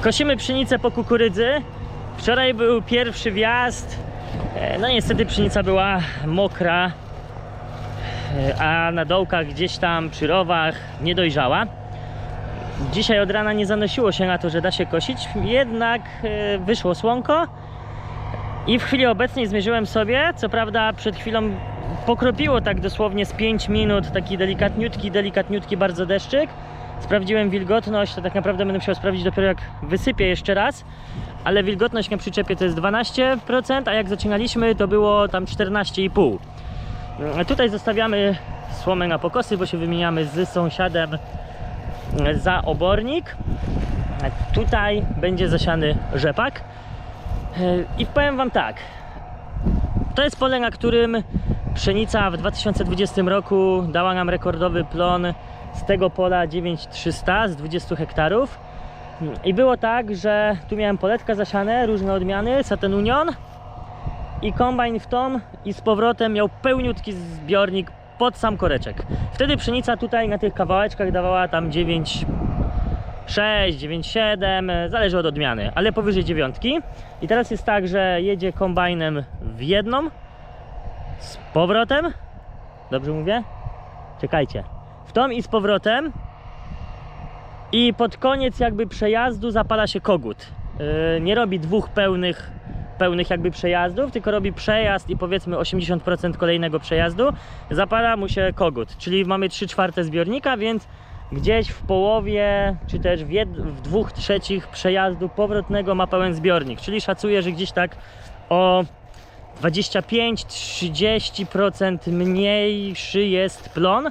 Kosimy pszenicę po kukurydzy. Wczoraj był pierwszy wjazd. E, No niestety pszenica była mokra, e, a na dołkach gdzieś tam przy rowach nie dojrzała. Dzisiaj od rana nie zanosiło się na to, że da się kosić, jednak e, wyszło słonko i w chwili obecnej zmierzyłem sobie, co prawda przed chwilą pokropiło tak dosłownie z 5 minut, taki delikatniutki, delikatniutki bardzo deszczyk. Sprawdziłem wilgotność, to tak naprawdę będę musiał sprawdzić dopiero jak wysypię jeszcze raz, ale wilgotność na przyczepie to jest 12%, a jak zaczynaliśmy to było tam 14,5%. Mm, Tutaj zostawiamy słomę na pokosy, bo się wymieniamy z sąsiadem za obornik. Tutaj będzie zasiany rzepak. E, I powiem Wam tak. To jest pole, na którym pszenica w 2020 roku dała nam rekordowy plon z tego pola 9300 z 20 hektarów. I było tak, że tu miałem poletka zasiane, różne odmiany, Saten Union i kombajn w tom i z powrotem miał pełniutki zbiornik pod sam koreczek. Wtedy pszenica tutaj na tych kawałeczkach dawała tam 9 6, 9, 7, e, zależy od odmiany, ale powyżej dziewiątki. I teraz jest tak, że jedzie kombajnem w jedną, z powrotem. Dobrze mówię? Czekajcie. W tą i z powrotem. I pod koniec jakby przejazdu zapala się kogut. Yy, nie robi dwóch pełnych, pełnych jakby przejazdów, tylko robi przejazd i powiedzmy 80% kolejnego przejazdu. Zapala mu się kogut, czyli mamy 3 czwarte zbiornika, więc gdzieś w połowie, czy też w, jed, w dwóch trzecich przejazdu powrotnego ma pełen zbiornik, czyli szacuję, że gdzieś tak o 25-30% mniejszy jest plon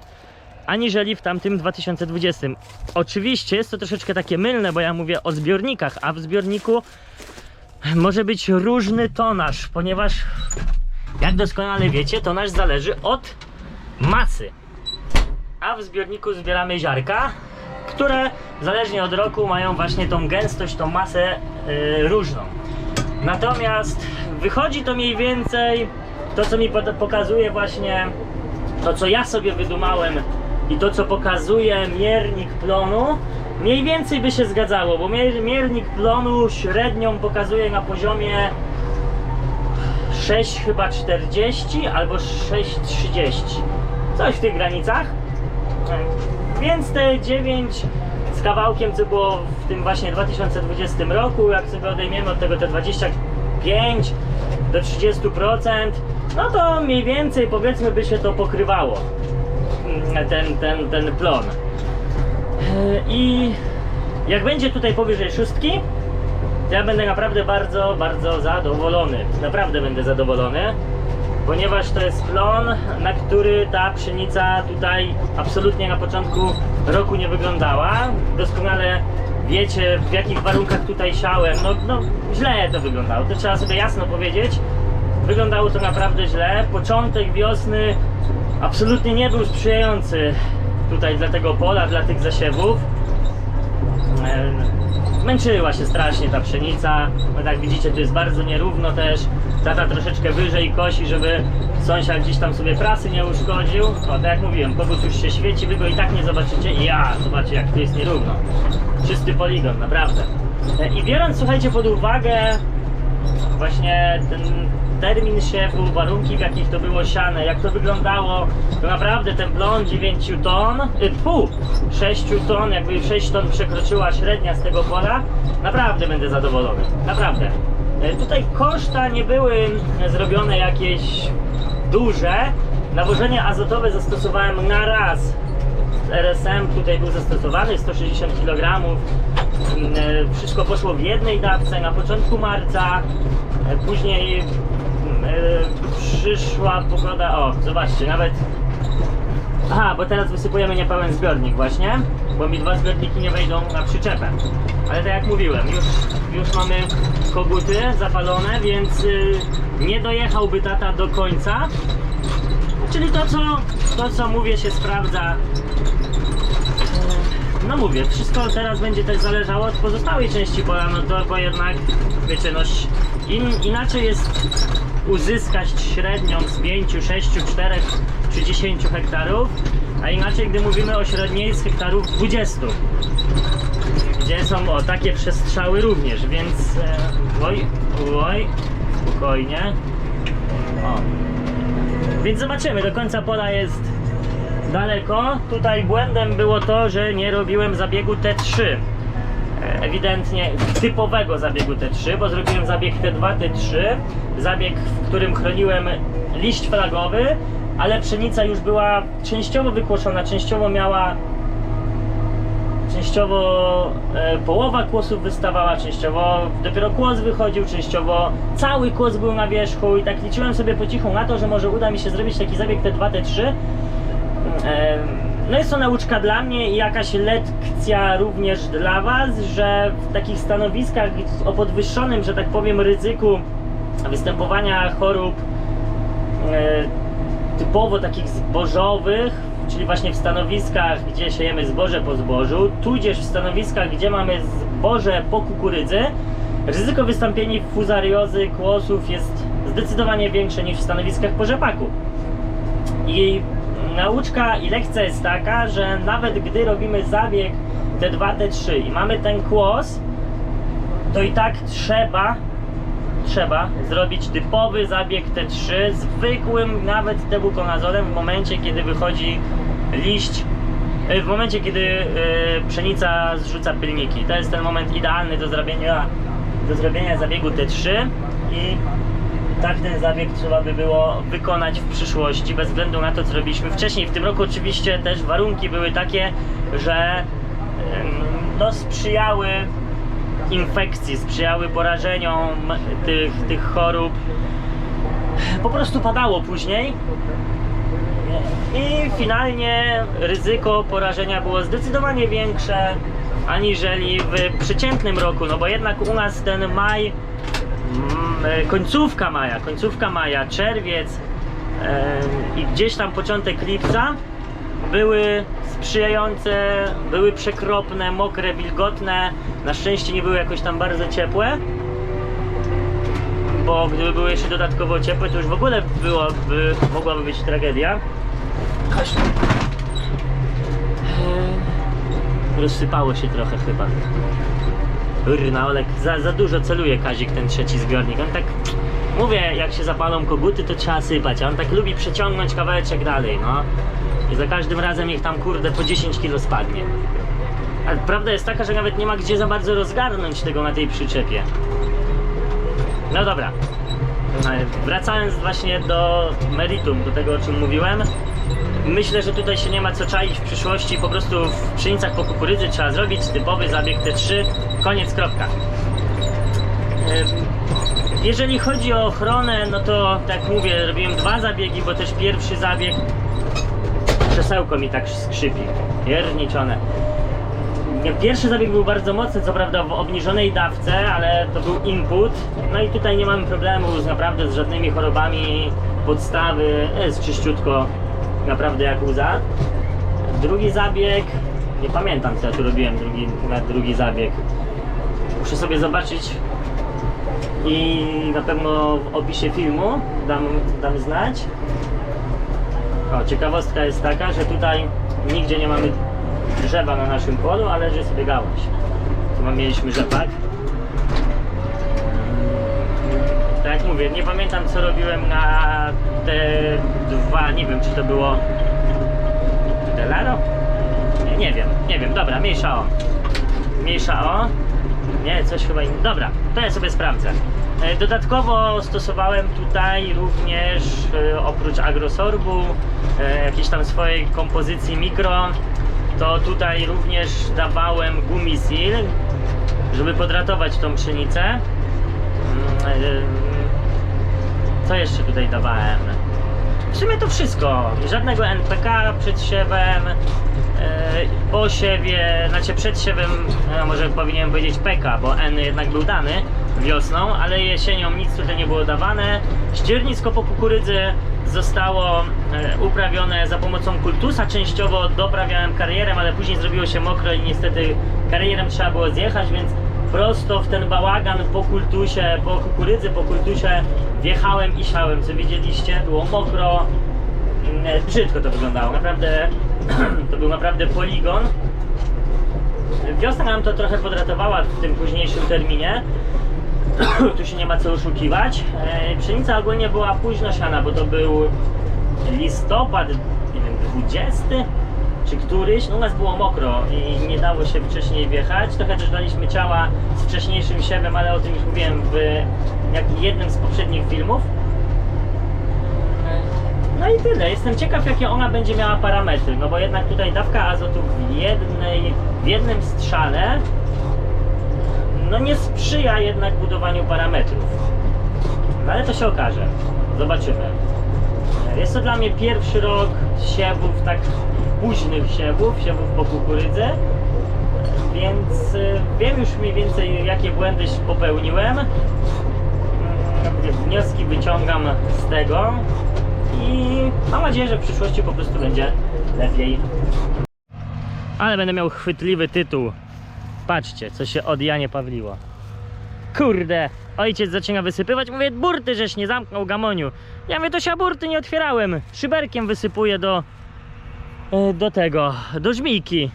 aniżeli w tamtym 2020. Oczywiście jest to troszeczkę takie mylne, bo ja mówię o zbiornikach, a w zbiorniku może być różny tonaż, ponieważ jak doskonale wiecie, tonaż zależy od masy a w zbiorniku zbieramy ziarka, które zależnie od roku mają właśnie tą gęstość, tą masę yy, różną. Natomiast wychodzi to mniej więcej to, co mi pokazuje właśnie to, co ja sobie wydumałem i to, co pokazuje miernik plonu, mniej więcej by się zgadzało, bo mier- miernik plonu średnią pokazuje na poziomie 6 chyba 40 albo 6,30. Coś w tych granicach. Więc te 9 z kawałkiem, co było w tym właśnie 2020 roku, jak sobie odejmiemy od tego te 25 do 30%, no to mniej więcej powiedzmy by się to pokrywało. Ten, ten, ten plon. Yy, I jak będzie tutaj powyżej szóstki, to ja będę naprawdę bardzo, bardzo zadowolony. Naprawdę będę zadowolony ponieważ to jest plon, na który ta pszenica tutaj absolutnie na początku roku nie wyglądała. Doskonale wiecie w jakich warunkach tutaj siałem. No, no źle to wyglądało, to trzeba sobie jasno powiedzieć. Wyglądało to naprawdę źle. Początek wiosny absolutnie nie był sprzyjający tutaj dla tego pola, dla tych zasiewów. Męczyła się strasznie ta pszenica. No tak widzicie, tu jest bardzo nierówno też. Tata troszeczkę wyżej kosi, żeby sąsiad gdzieś tam sobie prasy nie uszkodził. O, tak jak mówiłem, kogut już się świeci, wy go i tak nie zobaczycie. Ja, zobaczcie jak tu jest nierówno. Czysty poligon, naprawdę. E, I biorąc, słuchajcie, pod uwagę właśnie ten termin siewu, warunki w jakich to było siane, jak to wyglądało, to naprawdę ten plon 9 ton, y, pół 6 ton, jakby 6 ton przekroczyła średnia z tego pola, naprawdę będę zadowolony, naprawdę. E, Tutaj koszta nie były zrobione jakieś duże, nawożenie azotowe zastosowałem na raz RSM tutaj był zastosowany 160 kg. E, Wszystko poszło w jednej dawce na początku marca. Później przyszła pogoda. O, zobaczcie, nawet. Aha, bo teraz wysypujemy niepełen zbiornik właśnie, bo mi dwa zbiorniki nie wejdą na przyczepę. Ale tak jak mówiłem, już, już mamy koguty zapalone, więc y, nie dojechałby tata do końca. Czyli to co, to co mówię się sprawdza no mówię, wszystko teraz będzie też zależało od pozostałej części pola, no to bo jednak, wiecie, no im inaczej jest uzyskać średnią z 5, 6, 4 czy 10 hektarów, a inaczej gdy mówimy o średniej z hektarów 20. Gdzie są o takie przestrzały również, więc e, oj, oj, spokojnie. O. Więc zobaczymy, do końca pola jest daleko. Tutaj błędem było to, że nie robiłem zabiegu T3. Ewidentnie typowego zabiegu T3, bo zrobiłem zabieg T2, T3, zabieg, w którym chroniłem liść flagowy, ale pszenica już była częściowo wykłoszona, częściowo miała częściowo e, połowa kłosów wystawała, częściowo dopiero kłos wychodził, częściowo cały kłos był na wierzchu i tak liczyłem sobie po cichu na to, że może uda mi się zrobić taki zabieg T2, T3. E, No jest to nauczka dla mnie i jakaś lekcja również dla Was, że w takich stanowiskach o podwyższonym, że tak powiem, ryzyku występowania chorób e, typowo takich zbożowych, czyli właśnie w stanowiskach, gdzie siejemy zboże po zbożu, tudzież w stanowiskach, gdzie mamy zboże po kukurydzy, ryzyko wystąpienia fuzariozy kłosów jest zdecydowanie większe niż w stanowiskach po rzepaku. I nauczka i lekcja jest taka, że nawet gdy robimy zabieg T2, T3 i mamy ten kłos, to i tak trzeba trzeba zrobić typowy zabieg T3 zwykłym nawet tebukonazolem w momencie kiedy wychodzi liść e, w momencie kiedy e, pszenica zrzuca pylniki. To jest ten moment idealny do zrobienia do zrobienia zabiegu T3 i tak ten zabieg trzeba by było wykonać w przyszłości, bez względu na to, co robiliśmy wcześniej. W tym roku oczywiście też warunki były takie, że no, sprzyjały infekcji, sprzyjały porażeniom tych, tych chorób. Po prostu padało później. I finalnie ryzyko porażenia było zdecydowanie większe aniżeli w przeciętnym roku, no bo jednak u nas ten maj końcówka maja, końcówka maja, czerwiec e, i gdzieś tam początek lipca były sprzyjające, były przekropne, mokre, wilgotne. Na szczęście nie były jakoś tam bardzo ciepłe. Bo gdyby były jeszcze dodatkowo ciepłe, to już w ogóle byłoby, mogłaby być tragedia. Chodź. E, Rozsypało się trochę chyba. Kurna, Olek, za, za dużo celuje Kazik ten trzeci zbiornik. On tak, mówię, jak się zapalą koguty, to trzeba sypać, a on tak lubi przeciągnąć kawałeczek dalej, no. I za każdym razem niech tam, kurde, po 10 kilo spadnie. A prawda jest taka, że nawet nie ma gdzie za bardzo rozgarnąć tego na tej przyczepie. No dobra. No, Wracając właśnie do meritum, do tego o czym mówiłem. Myślę, że tutaj się nie ma co czaić w przyszłości. Po prostu w pszenicach po kukurydzy trzeba zrobić typowy zabieg T3. Koniec, kropka. Jeżeli chodzi o ochronę, no to tak mówię, robiłem dwa zabiegi, bo też pierwszy zabieg krzesełko mi tak skrzypi. Pierniczone. Pierwszy zabieg był bardzo mocny, co prawda w obniżonej dawce, ale to był input. No i tutaj nie mamy problemu z naprawdę z żadnymi chorobami podstawy. Jest czyściutko, naprawdę jak łza. Drugi zabieg, nie pamiętam co ja tu robiłem drugi, na drugi zabieg. Muszę sobie zobaczyć i na pewno w opisie filmu dam, dam znać. O, ciekawostka jest taka, że tutaj nigdzie nie mamy drzewa na naszym polu, ale że sobie gałąź. Tu mieliśmy rzepak. Tak jak mówię, nie pamiętam co robiłem na te dwa, nie wiem czy to było Delaro? Nie, nie wiem, nie wiem, dobra, mniejsza o. Mniejsza o. Nie, coś chyba innego. Dobra, to ja sobie sprawdzę. E, Dodatkowo stosowałem tutaj również e, oprócz agrosorbu e, jakiejś tam swojej kompozycji mikro, to tutaj również dawałem gumisil, żeby podratować tą pszenicę. E, Co jeszcze tutaj dawałem? W sumie to wszystko. Żadnego NPK przed siewem, e, po siewie, znaczy przed siewem, no może powinienem powiedzieć PK, bo N jednak był dany wiosną, ale jesienią nic tutaj nie było dawane. Ściernisko po kukurydzy zostało e, uprawione za pomocą kultusa. Częściowo doprawiałem karierem, ale później zrobiło się mokro i niestety karierem trzeba było zjechać, więc prosto w ten bałagan po kultusie, po kukurydzy, po kultusie wjechałem i siałem. Co widzieliście? Było mokro, Mm, brzydko to wyglądało. Naprawdę to był naprawdę poligon. Wiosna nam to trochę podratowała w tym późniejszym terminie. tu się nie ma co oszukiwać. E, Pszenica ogólnie była późno siana, bo to był listopad, nie wiem, 20 czy któryś. No u nas było mokro i nie dało się wcześniej wjechać. Trochę też daliśmy ciała z wcześniejszym siewem, ale o tym już mówiłem w jak jednym z poprzednich filmów. No i tyle. Jestem ciekaw, jakie ona będzie miała parametry. No bo jednak tutaj dawka azotu w, jednej, w jednym strzale no nie sprzyja jednak budowaniu parametrów. No ale to się okaże. Zobaczymy. Jest to dla mnie pierwszy rok siewów, tak późnych siewów, siewów po kukurydzy. Więc y, wiem już mniej więcej jakie błędy popełniłem. Mm, Wnioski wyciągam z tego i mam nadzieję, że w przyszłości po prostu będzie lepiej. Ale będę miał chwytliwy tytuł. Patrzcie, co się od Janie Pawliło. Kurde, ojciec zaczyna wysypywać. Mówię, burty żeś nie zamknął gamoniu. Ja mówię, to się burty nie otwierałem. Szyberkiem wysypuję do, e, do tego, do żmijki.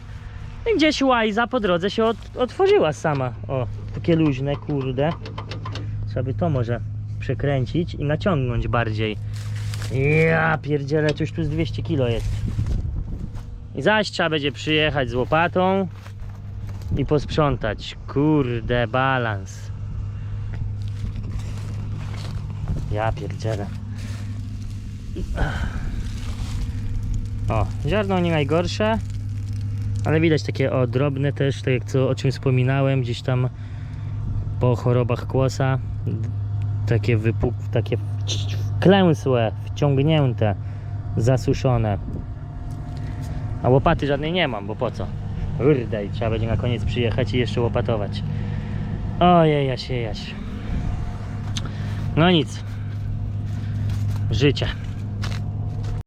I gdzieś łajza po drodze się od, otworzyła sama. O, takie luźne, kurde. Trzeba by to może przekręcić i naciągnąć bardziej. Ja pierdzielę, to już tu z 200 kilo jest. I zaś trzeba będzie przyjechać z łopatą i posprzątać. Kurde, balans. Ja pierdzielę. O, ziarno nie najgorsze, ale widać takie o drobne też, tak jak co, o czym wspominałem, gdzieś tam po chorobach kłosa. Takie wypuk, takie klęsłe, wciągnięte, zasuszone. A łopaty żadnej nie mam, bo po co? Kurde, i trzeba będzie na koniec przyjechać i jeszcze łopatować. Ojej, jaś, jaś. No nic. Życie.